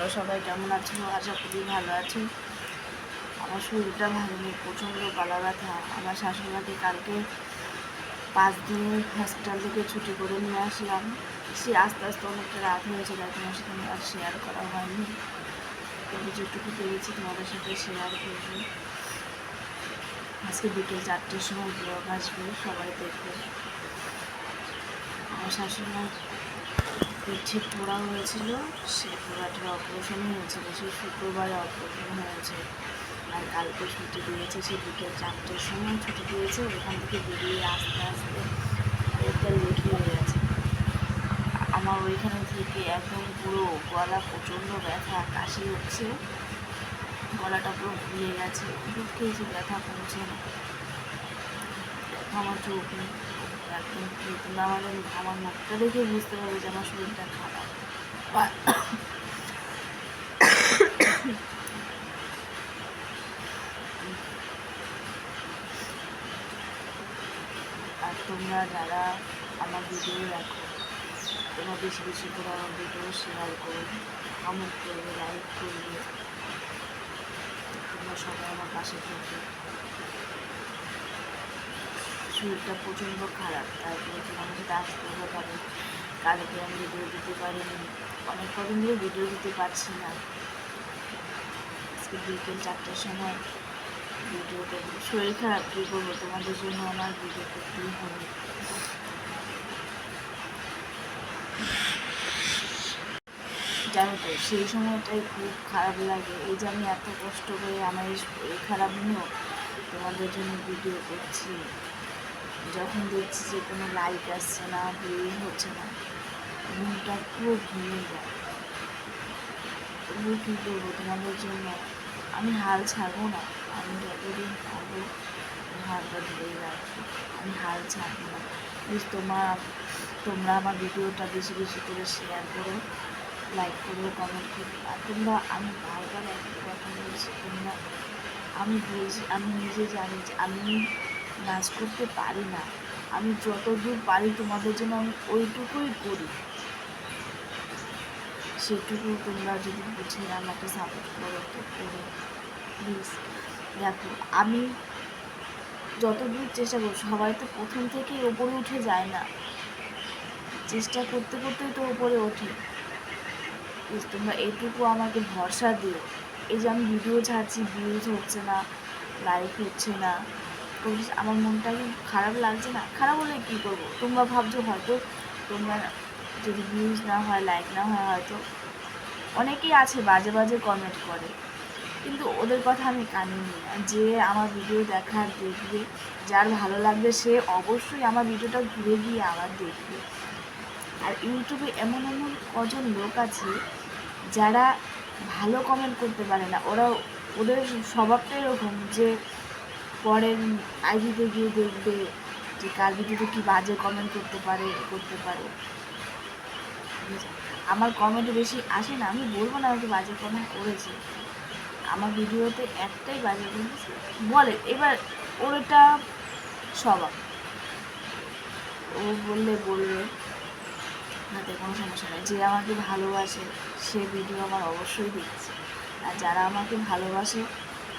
তোমরা সবাই, কেমন আছো আশা করি ভালো আছো আমার শরীরটা ভালো নেই, প্রচণ্ড গলা ব্যথা। আমার শাশুড়িমাকে কালকে পাঁচ দিন হসপিটাল থেকে ছুটি করে নিয়ে আসলাম। সে আস্তে আস্তে অনেকটা রাত হয়েছে তাই তোমার সাথে আর শেয়ার করা হয়নি। কিন্তু যেটুকু পেরেছি তোমাদের সাথে শেয়ার করব। আজকে বিকেল চারটের সময় ব্লগ আসবে, সবাই দেখবে। আমার শাশুড়িমা পিঠে পোড়া হয়েছিল সেই পোড়াটার অপারেশন হয়েছিল সেই শুক্রবারে অপারেশন হয়েছে। আর কালকে ছুটি দিয়েছে, সে বিকেল চারটের সময় ছুটি দিয়েছে, ওখান থেকে বেরিয়ে আস্তে আস্তে একটা লেট হয়ে গেছে। আমার ওইখানে থেকে একদম পুরো গলা প্রচণ্ড ব্যথা, কাশি হচ্ছে। গলাটা পুরো ফুলে গেছে। দুধ খেয়েছি ব্যথা কমছে না। আমার চোখ একদম ফুলে। তোমরা আমাদের আমার মুখটা দেখে বুঝতে পারবে যে আমার শরীরটা খারাপ আর আর তোমরা যারা আমার ভিডিও দেখো তোমরা বেশি বেশি করে আমার ভিডিও শেয়ার করো কমেন্ট করবে লাইক করবে তোমরা সবাই আমার পাশে থাকবে শরীরটা প্রচণ্ড খারাপ তারপরে তোমার সাথে আসতে হবে পারে কালকে আমি ভিডিও দিতে পারিনি। অনেক কদিন ধরে ভিডিও দিতে পারছি না। আজকে বিকেল চারটার সময় ভিডিও করব শরীর খারাপ, কী করব? তোমাদের জন্য আমার ভিডিও করতেই হবে। জানো তো, সেই সময়টাই খুব খারাপ লাগে। এই যে আমি এত কষ্ট করে আমার এই খারাপ নিয়েও তোমাদের জন্য ভিডিও করছি। যখন দেখছি যে কোনো লাইক আসছে না ভিউ হচ্ছে না, মনটা পুরো ভেঙে যায়। তবুও কী করব তোমাদের জন্য? আমি হাল ছাড়বো না। আমি যতদিন আমি হালটা ধরেই রাখব। আমি হাল ছাড়বো না। প্লিজ তোমার, তোমরা আমার ভিডিওটা বেশি বেশি করে শেয়ার করো লাইক করো কমেন্ট করো। আর তোমরা, আমি বারবার একটা কথা বলছি, তোমরা, আমি বলছি, আমি নিজে জানি যে আমি নাচ করতে পারি না। আমি যতদূর পারি তোমাদের জন্য আমি ওইটুকুই করি। সেটুকু তোমরা যদি বুঝে আমাকে সাপোর্ট করো তো করো প্লিজ দেখো, আমি যতদূর চেষ্টা করব, সবাই তো প্রথম থেকেই ওপরে উঠে যায় না। চেষ্টা করতে করতেই তো ওপরে ওঠে। তোমরা এটুকু আমাকে ভরসা দিও। এই যে আমি ভিডিও ছাড়ছি ভিউজ হচ্ছে না লাইক হচ্ছে না। আমার মনটা কি খারাপ লাগছে না। খারাপ হলে কী করব? তোমরা ভাবছ হয়তো তোমরা যদি ভিউজ না হয় লাইক না হয়, হয়তো অনেকেই আছে বাজে বাজে কমেন্ট করে। কিন্তু ওদের কথা আমি কানে নিই না। যে আমার ভিডিও দেখার দেখবে, যার ভালো লাগবে সে অবশ্যই আমার ভিডিওটা ঘুরে গিয়ে আবার দেখবে। আর ইউটিউবে এমন এমন কজন লোক আছে যারা ভালো কমেন্ট করতে পারে না। ওরা ওদের স্বভাবটা এরকম যে পরের আইডিতে গিয়ে দেখবে যে কার ভিডিওতে কী বাজে কমেন্ট করতে পারে করতে পারে। আমার কমেন্ট বেশি আসে না, আমি বলব না আমাকে বাজে কমেন্ট করেছে। আমার ভিডিওতে একটাই বাজে কমেন্ট বলে, এবার ওর এটা স্বভাব। ও বললে, বলবে তাতে কোনো সমস্যা নেই। যে আমাকে ভালোবাসে, সে ভিডিও আমার অবশ্যই দেখছে। আর যারা আমাকে ভালোবাসে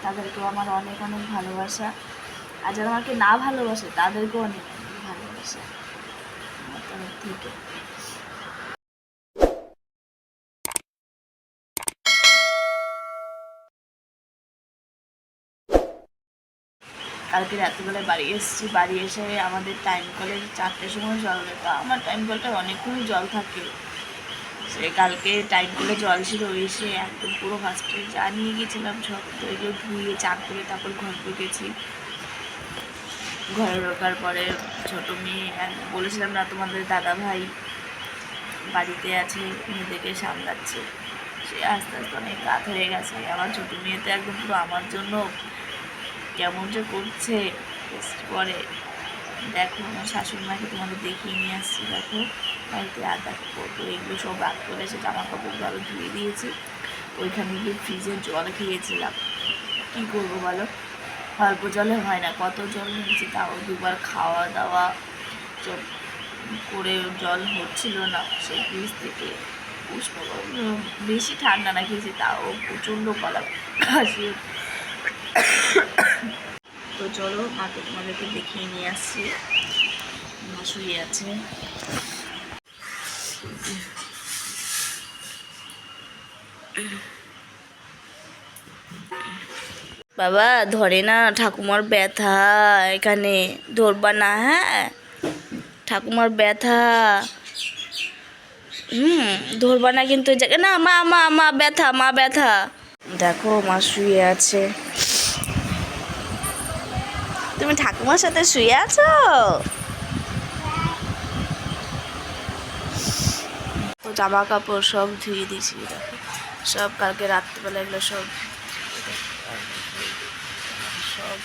তাদেরকেও আমার অনেক অনেক ভালোবাসা। আর যারা আমাকে না ভালোবাসে, তাদেরকেও অনেক ভালোবাসা। আমার থেকে। কালকে রাত্রিবেলায় বাড়ি এসেছি। বাড়ি এসে আমাদের টাইম কলের চারটের সময় জল তো আমার টাইম কলটা অনেকক্ষণই জল থাকে। সে কালকে টাইম কলে জল ছিল, এসে একদম পুরো ফার্স্টে যা নিয়ে গেছিলাম সব, তো এগুলো ধুয়ে, চান করে তারপর ঘর ঢুকেছি। ঘরে ঢোকার পরে ছোটো মেয়ে এক- বলেছিলাম না তোমাদের দাদা ভাই বাড়িতে আছে, মেয়েদেরকে সামলাচ্ছে। সে আস্তে আস্তে অনেক রাত হয়ে গেছে, আমার ছোটো মেয়েতে একদম পুরো আমার জন্য কেমন যে করছে পরে দেখো, আমার শাশুড়ি মাকে তোমাদের দেখিয়ে নিয়ে আসছি, দেখো। বাড়িতে আদা কতো এগুলো সব রাগ করে এসে জামা কাপড়গুলো আরও ধুয়ে দিয়েছি। ওইখানে গিয়ে ফ্রিজের জল খেয়েছিলাম। কী করব বলো? অল্প জলে হয় না, কত জল নিয়েছি তাও দুবার খাওয়া দাওয়া সব করে জল হচ্ছিল না, সেই ফ্রিজ থেকে উষ্ণ বেশি ঠান্ডা না খেয়েছি তাও প্রচণ্ড গলা কাশি তো চলো মাকে তোমাদেরকে দেখিয়ে নিয়ে আসছি। শুয়ে আছে। বাবা, ধরে না, ঠাকুমার ব্যথা, এখানে ধরবা না হ্যাঁ? ঠাকুমার ব্যথা। হুম, ধরবা না কিন্তু না, মা মা মা, ব্যথা মা, ব্যথা। দেখো, মা শুয়ে আছে। তুমি ঠাকুমার সাথে শুয়ে আছো? জামা কাপড় সব ধুয়ে দিয়েছি, দেখো। সব কালকে রাত্রিবেলা এগুলো সব সব